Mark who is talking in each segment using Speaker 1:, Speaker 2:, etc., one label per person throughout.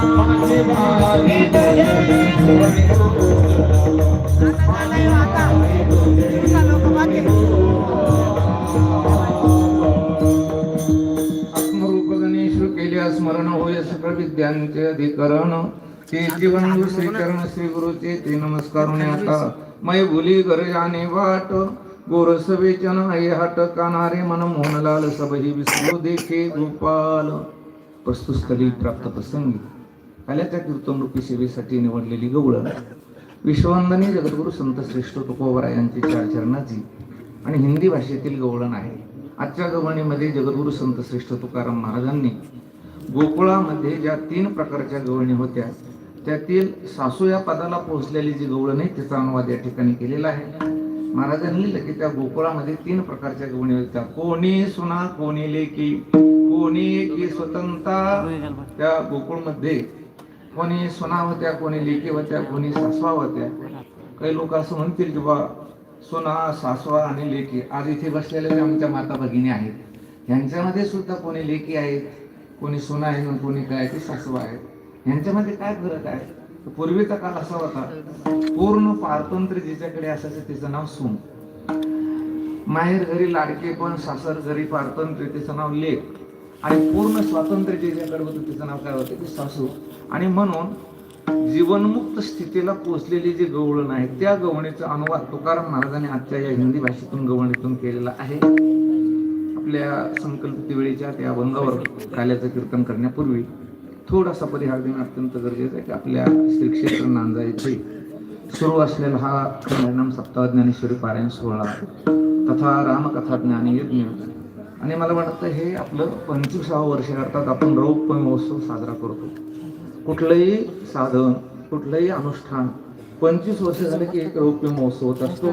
Speaker 1: आत्मरूप गणेश स्मरण होय सकळ विद्यांचे अधिकरण. ते जीवन श्रीचरण श्री गुरुचे ते नमस्कारुणे आता. मय भुली गरजाने वाट. गोरस वेचन हे हट. कानारे मन मोहनलाल सबही विसरो देखे गोपाल. प्रस्तुतस्थली प्राप्त प्रसंगी. आल्याच्या कीर्तनरूपी सेवेसाठी निवडलेली गवळण. विश्ववंदनी जगद्गुरु संत श्रेष्ठ तुकोबरायांची चार चरणाची आणि हिंदी भाषेतील गवळण आहे. आजच्या गवळणीमध्ये जगद्गुरु संत श्रेष्ठ तुकाराम महाराजांनी गोकुळामध्ये ज्या तीन प्रकारच्या गवळणी होत्या त्यातील सासू या पदाला पोहोचलेली जी गवळण आहे तिचा अनुवाद या ठिकाणी केलेला आहे. महाराजांनी लिहिलं की त्या गोकुळामध्ये तीन प्रकारच्या गवळणी होत्या. कोणी सुना कोणी लेकी कोणी स्वतंत्र त्या गोकुळमध्ये कोणी सुना होत्या कोणी लेकी होत्या कोणी सासवा होत्या काही लोक असं म्हणतील की बा सुना सासवा आणि लेकी आज इथे बसलेल्या आमच्या माता भगिनी आहेत. ह्यांच्यामध्ये सुद्धा कोणी लेकी आहेत कोणी सुना आहे आणि कोणी काय ते सासवा आहेत. ह्यांच्यामध्ये काय फरक आहे? पूर्वीचा काल असा होता पूर्ण पारतंत्र्य जिच्याकडे असायचं तिचं नाव सून. माहेर घरी लाडके पण सासर घरी पारतंत्र्य तिचं नाव लेख आणि पूर्ण स्वातंत्र्य ज्याच्याकडे होतं तिचं नाव काय होतं की सासू. आणि म्हणून जीवनमुक्त स्थितीला पोचलेली जी गवळण आहे त्या गवणीचा अनुवाद तुकाराम महाराजांनी आजच्या या हिंदी भाषेतून गवणीतून केलेला आहे. आपल्या संकल्पती वेळेच्या त्या अभंगावर काल्याचं कीर्तन करण्यापूर्वी थोडासा परिहार देणं अत्यंत गरजेचं आहे की आपल्या श्री क्षेत्र नांदा येथे सुरू असलेला हा परिणाम सप्ताह ज्ञानेश्वरी पारायण सोहळा तथा रामकथा ज्ञान यज्ञ आणि मला वाटतं हे आपलं पंचवीसावं वर्ष करतात. आपण रौप्य महोत्सव साजरा करतो. कुठलंही साधन कुठलंही अनुष्ठान पंचवीस वर्ष झाले की एक रौप्य महोत्सव होत असतो.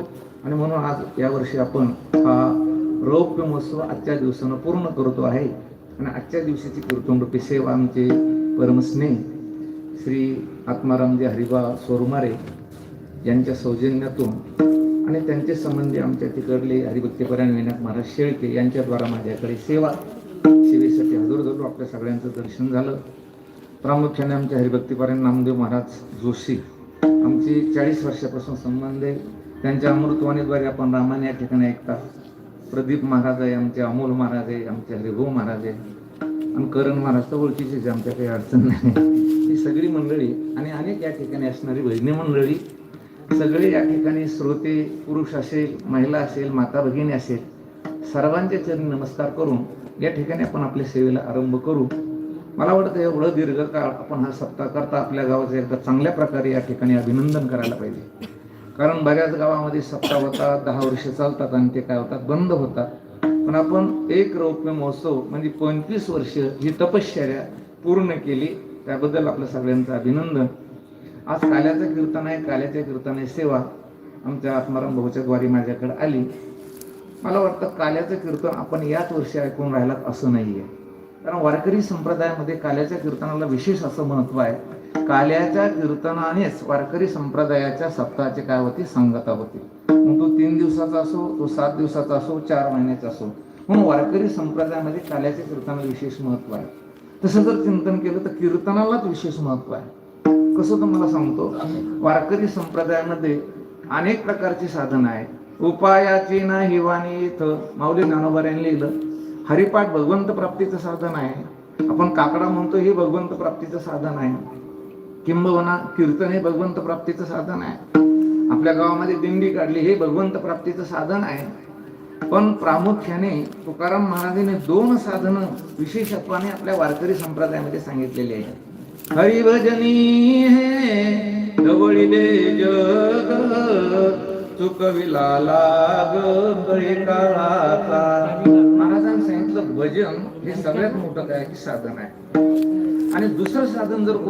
Speaker 1: आणि म्हणून आज यावर्षी आपण हा रौप्य महोत्सव आजच्या दिवसानं पूर्ण करतो आहे. आणि आजच्या दिवशीची कीर्तनरूपी सेवा आमचे परमस्नेह श्री आत्मारामजी हरिबा सोरमारे यांच्या सौजन्यातून आणि त्यांचे संबंधी आमच्या तिकडले हरिभक्तीपरायण विनायक महाराज शेळके यांच्याद्वारा माझ्याकडे सेवा सेवेसाठी हजर झालो आपल्या सगळ्यांचं दर्शन झालं. प्रामुख्याने आमचे हरिभक्तीपरायण नामदेव महाराज जोशी. आमची चाळीस वर्षापासून संबंध आहे. त्यांच्या अमृतवाणीद्वारे आपण रामाने या ठिकाणी ऐकता. प्रदीप महाराज आहे आमचे अमोल महाराज आहे आमचे हरिभाऊ महाराज आहे. आणि करण महाराज तर ओळखीचेच आमच्या काही अडचण नाही. ही सगळी मंडळी आणि अनेक या ठिकाणी असणारी भजनी मंडळी सगळे या ठिकाणी श्रोते पुरुष असेल महिला असेल माता भगिनी असेल सर्वांचे चरणी नमस्कार करून या ठिकाणी आपण आपल्या सेवेला आरंभ करू. मला वाटतं एवढं दीर्घकाळ आपण हा सप्ताह करता आपल्या गावाचं एकदा चांगल्या प्रकारे या ठिकाणी अभिनंदन करायला पाहिजे. कारण बऱ्याच गावामध्ये सप्ताह होतात दहा वर्ष चालतात आणि ते काय होतात? बंद होतात. पण आपण एक रौप्य महोत्सव म्हणजे पंचवीस वर्ष ही तपश्चर्या पूर्ण केली त्याबद्दल आपलं सगळ्यांचं अभिनंदन. आज काल्याचं कीर्तन आहे काल्याच्या कीर्तन आहे सेवा आमच्या आत्माराम भाऊच्या द्वारी माझ्याकडे आली. मला वाटतं काल्याचं कीर्तन आपण याच वर्षी ऐकून राहिलात असं नाहीये. कारण वारकरी संप्रदायामध्ये काल्याच्या कीर्तनाला विशेष असं महत्त्व आहे. काल्याच्या कीर्तनानेच वारकरी संप्रदायाच्या सप्ताहाची काय होती? सांगता होती. मग तो तीन दिवसाचा असो तो सात दिवसाचा असो चार महिन्याचा असो. म्हणून वारकरी संप्रदायामध्ये काल्याच्या कीर्तनाला विशेष महत्त्व आहे. तसं जर चिंतन केलं तर कीर्तनालाच विशेष महत्त्व आहे. कसं तुम्हाला सांगतो? वारकरी संप्रदायामध्ये अनेक प्रकारची साधनं आहेत उपायाची ना हिवानी इथं. माऊली ज्ञानोबा यांनी लिहिलं. हरिपाठ भगवंत प्राप्तीचं साधन आहे. आपण काकडा म्हणतो हे भगवंत प्राप्तीचं साधन आहे. किंबहुना कीर्तन हे भगवंत प्राप्तीचं साधन आहे. आपल्या गावामध्ये दिंडी काढली हे भगवंत प्राप्तीचं साधन आहे. पण प्रामुख्याने तुकाराम महाराजांनी दोन साधनं विशेषत्वाने आपल्या वारकरी संप्रदायामध्ये सांगितलेली आहेत. हरिभजनी हे जवळीले जग. चुकविला लाग बरे काळाचा. महाराजांनी सांगितलं भजन हे सगळ्यात मोठं काय की साधन आहे. आणि दुसरं साधन जर कोण